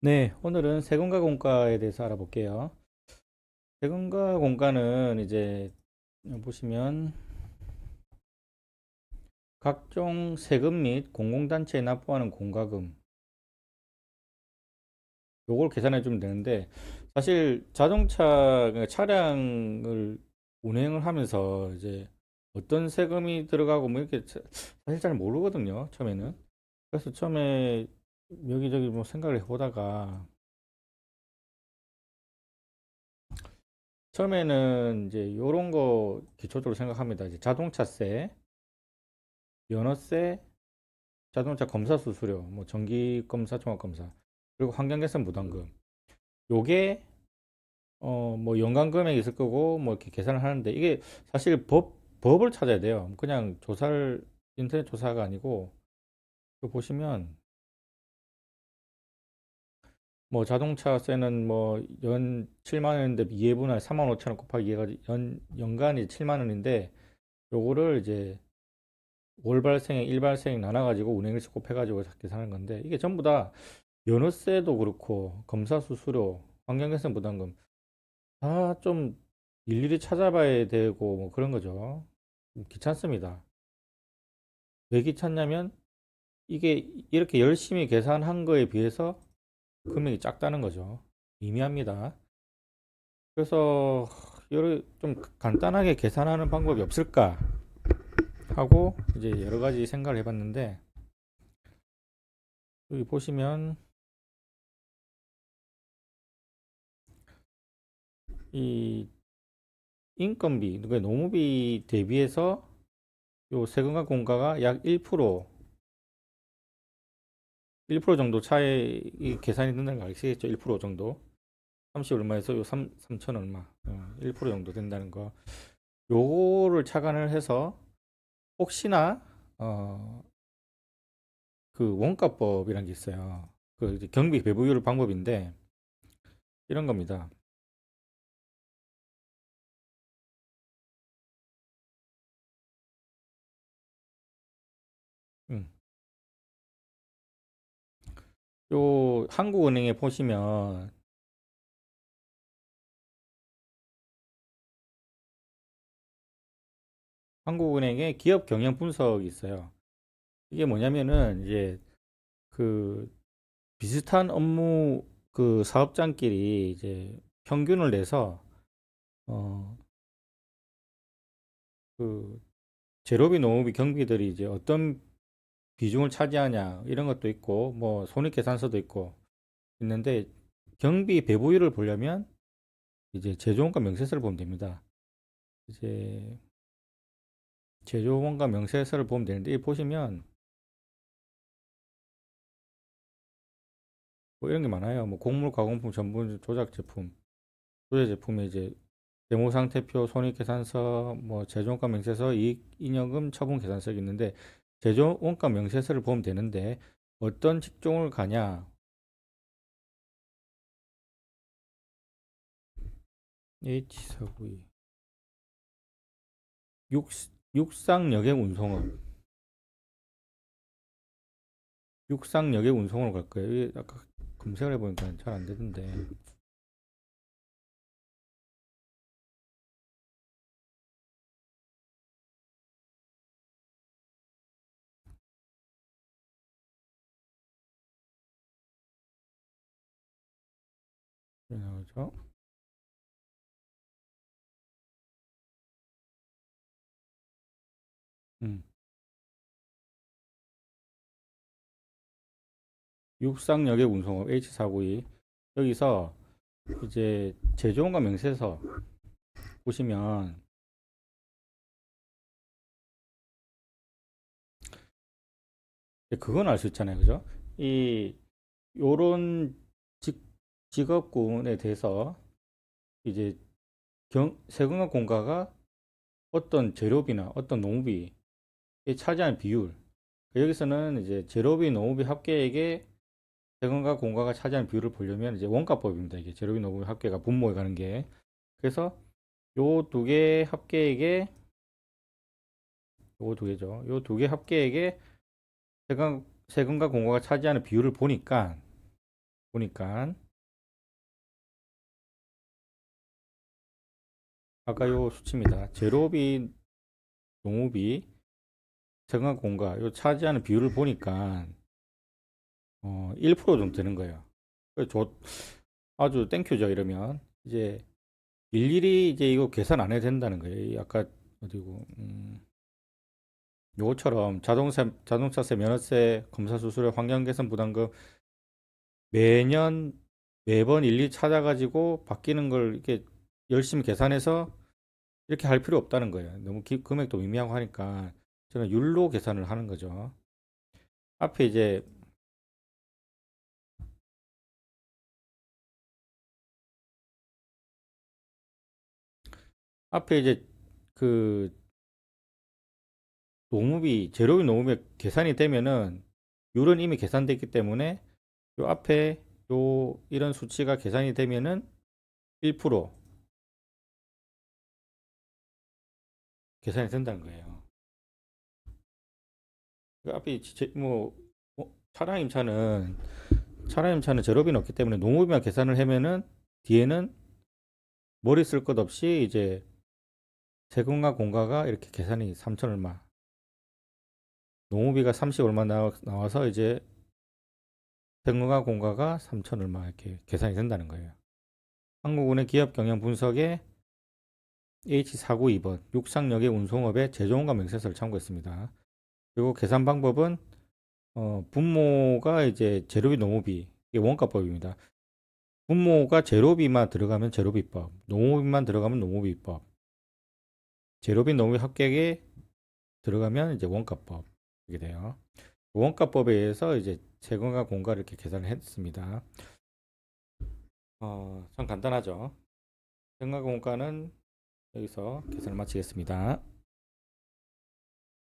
네, 오늘은 세금과 공과에 대해서 알아볼게요. 세금과 공과는 이제 보시면 각종 세금 및 공공단체에 납부하는 공과금 요걸 계산해 주면 되는데 사실 자동차 그러니까 차량을 운행을 하면서 이제 어떤 세금이 들어가고 뭐 이렇게 자- 사실 잘 모르거든요, 처음에는. 그래서 처음에 여기저기 뭐 생각을 해보다가 처음에는 이제 요런 거 기초적으로 생각합니다. 이제 자동차세, 면허세, 자동차 검사 수수료, 뭐 정기 검사, 종합 검사, 그리고 환경 개선 부담금. 요게 어 뭐 연간 금액이 있을 거고 뭐 이렇게 계산을 하는데 이게 사실 법 법을 찾아야 돼요. 그냥 조사를 인터넷 조사가 아니고 그 보시면 뭐 자동차세는 뭐 연 7만 원인데 이해분할 3만 5천 원 곱하기 해가지고 연 연간이 7만 원인데 요거를 이제 월 발생액, 일 발생액 나눠 가지고 운행일수 곱해 가지고 계산하는 건데 이게 전부 다 면허세도 그렇고 검사 수수료, 환경개선 부담금 다 좀 일일이 찾아봐야 되고 뭐 그런 거죠. 귀찮습니다. 왜 귀찮냐면 이게 이렇게 열심히 계산한 거에 비해서 금액이 작다는 거죠. 미미합니다. 그래서 여러 좀 간단하게 계산하는 방법이 없을까 하고 이제 여러 가지 생각을 해봤는데 여기 보시면 이 인건비, 그러니까 노무비 대비해서 요 세금과 공과가 약 1%, 1% 정도 차이 이 계산이 된다는 거 아시겠죠? 1% 정도. 30 얼마에서 요 3, 3천 얼마, 어, 1% 정도 된다는 거. 요거를 착안을 해서 혹시나 어, 그 원가법이란 게 있어요. 그 경비 배부율 방법인데 이런 겁니다. 요 한국은행에 보시면 한국은행의 기업 경영 분석이 있어요. 이게 뭐냐면은 이제 그 비슷한 업무 그 사업장끼리 이제 평균을 내서 어 그 제로비 노무비 경비들이 이제 어떤 비중을 차지하냐 이런 것도 있고 뭐 손익계산서도 있고 있는데 경비 배부율을 보려면 이제 제조원가 명세서를 보면 됩니다. 이제 제조원가 명세서를 보면 되는데 이 보시면 뭐 이런 게 많아요. 뭐 곡물 가공품 전분 조작 제품, 조제 제품에 이제 재무상태표, 손익 계산서, 뭐 제조원가 명세서, 이익잉여금 처분 계산서가 있는데 제조 원가 명세서를 보면 되는데 어떤 직종을 가냐? H492 육, 육상 여객 운송업 육상 여객 운송으로 갈 거예요. 아까 검색을 해보니까 잘 안 되던데. 나오죠? 음. 육상 여객 운송업 H492 여기서 이제 제조원가 명세서 보시면 그건 알 수 있잖아요. 그죠? 이 요런 직, 직업군에 대해서 이제 경, 세금과 공과가 어떤 재료비나 어떤 농비에 차지하는 비율 여기서는 이제 재료비, 농업비 합계액의 세금과 공과가 차지하는 비율을 보려면 이제 원가법입니다. 이게 재료비, 농업비 합계가 분모에 가는 게 그래서 요 두 개 합계액의 요두 개죠. 요 두 개 합계액의 세금, 세금과 공과가 차지하는 비율을 보니까 보니까 아까 요 수치입니다. 제로비, 농후비, 생활 공가 요 차지하는 비율을 보니까 어, 1% 정도 되는 거예요. 그래서 좋- 아주 땡큐죠 이러면 이제 일일이 이제 이거 계산 안 해도 된다는 거예요. 이 아까 어디고 음, 요거처럼 자동차 자동차세 면허세 검사 수수료 환경 개선 부담금 매년 매번 일일이 찾아가지고 바뀌는 걸 이렇게 열심히 계산해서 이렇게 할 필요 없다는 거예요. 너무 기- 금액도 미미하고 하니까 저는 율로 계산을 하는 거죠. 앞에 이제 앞에 이제 그 노무비 제로비 노무비 계산이 되면은 율은 이미 계산됐기 때문에 요 앞에 요 이런 수치가 계산이 되면은 1% 계산이 된다는 거예요. 그 앞에 제- 뭐 어, 차량 임차는 차량 임차는 제로비는 없기 때문에 농업비만 계산을 하면은 뒤에는 머리 쓸 것 없이 이제 세금과 공가가 이렇게 계산이 3천 얼마 농업비가 30 얼마 나와, 나와서 이제 세금과 공가가 3천 얼마 이렇게 계산이 된다는 거예요. 한국은행 기업 경영 분석에 H492번 육상역의 운송업의 제조원가 명세서를 참고했습니다. 그리고 계산 방법은 어, 분모가 이제 농업비 이게 원가법입니다. 분모가 제로비만 들어가면 제로비법, 농업비만 들어가면 농업비법, 제로비 농업비 합격에 들어가면 이제 원가법 이게 돼요. 원가법에 의해서 이제 세금과 공가를 이렇게 계산을 했습니다. 어, 참 간단하죠. 세금과 공가는 여기서 계산을 마치겠습니다.